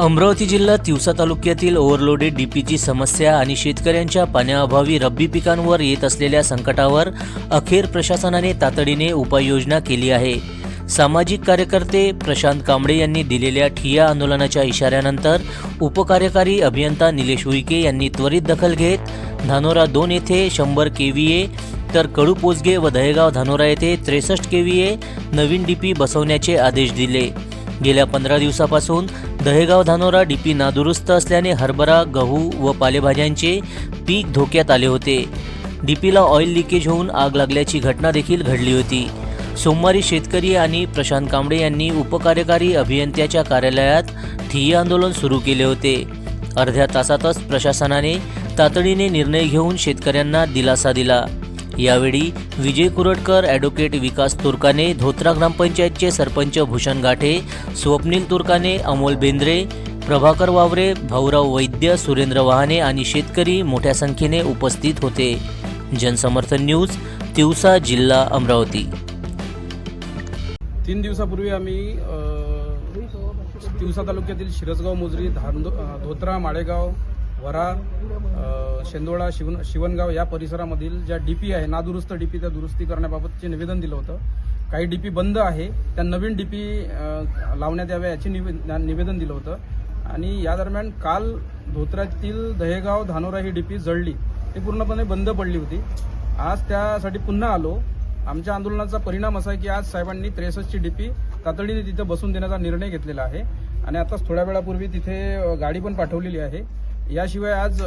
अमरावती जिल्हा तिवसा तालुक्यातील ओव्हरलोडेड डीपीची समस्या आणि शेतकऱ्यांच्या पाण्याअभावी रब्बी पिकांवर येत असलेल्या संकटावर अखेर प्रशासनाने तातडीने उपाययोजना केली आहे. सामाजिक कार्यकर्ते प्रशांत कांबळे यांनी दिलेल्या ठिया आंदोलनाच्या इशाऱ्यानंतर उपकार्यकारी अभियंता निलेश उईके यांनी त्वरित दखल घेत धानोरा दोन येथे शंभर के वी ए तर कडू पोचगे व दहेगाव धानोरा येथे त्रेसष्ट के वी ए नवीन डीपी बसवण्याचे आदेश दिले. गेल्या पंधरा दिवसापासून दहेगाव धानोरा डीपी नादुरुस्त असल्याने हरभरा गहू व पालेभाज्यांचे पीक धोक्यात आले होते. डीपीला ऑइल लिकेज होऊन आग लागल्याची घटना देखील घडली होती. सोमवारी शेतकरी आणि प्रशांत कांबळे यांनी उपकार्यकारी अभियंत्याच्या कार्यालयात ठिय्या आंदोलन सुरू केले होते. अर्ध्या तासातच प्रशासनाने तातडीने निर्णय घेऊन शेतकऱ्यांना दिलासा दिला. यावेळी विजय कुरटकर ॲडव्होकेट विकास तुर्काने धोत्रा ग्रामपंचायतचे सरपंच भूषण गाठे स्वप्नील तुर्काने अमोल बेंद्रे प्रभाकर वावरे भाऊराव वैद्य सुरेंद्र वहाने आणि शेतकरी मोठ्या संख्येने उपस्थित होते. जनसमर्थन न्यूज तिवसा जिल्हा अमरावती. तीन दिवसापूर्वी आम्ही तिवसा तालुक्यातील शिरसगाव मोजरी धांदो धोत्रा माळेगाव वरार शेंदोळा शिवन शिवणगाव या परिसरामधील ज्या डीपी आहे नादुरुस्त डीपी त्या दुरुस्ती करण्याबाबतचे निवेदन दिलं होतं. काही डीपी बंद आहे त्या नवीन डीपी लावण्यात याव्या याचे निवेदन दिलं होतं. आणि या दरम्यान काल धोत्र्यातील दहेगाव धानोरा ही डीपी जळली. ती पूर्णपणे बंद पडली होती. आज त्यासाठी पुन्हा आलो. आमच्या आंदोलनाचा परिणाम असा आहे की आज साहेबांनी त्रेसष्टची डीपी तातडीने तिथं बसून देण्याचा निर्णय घेतलेला आहे. आणि आताच थोड्या वेळापूर्वी तिथे गाडी पण पाठवलेली आहे. याशिवाय आज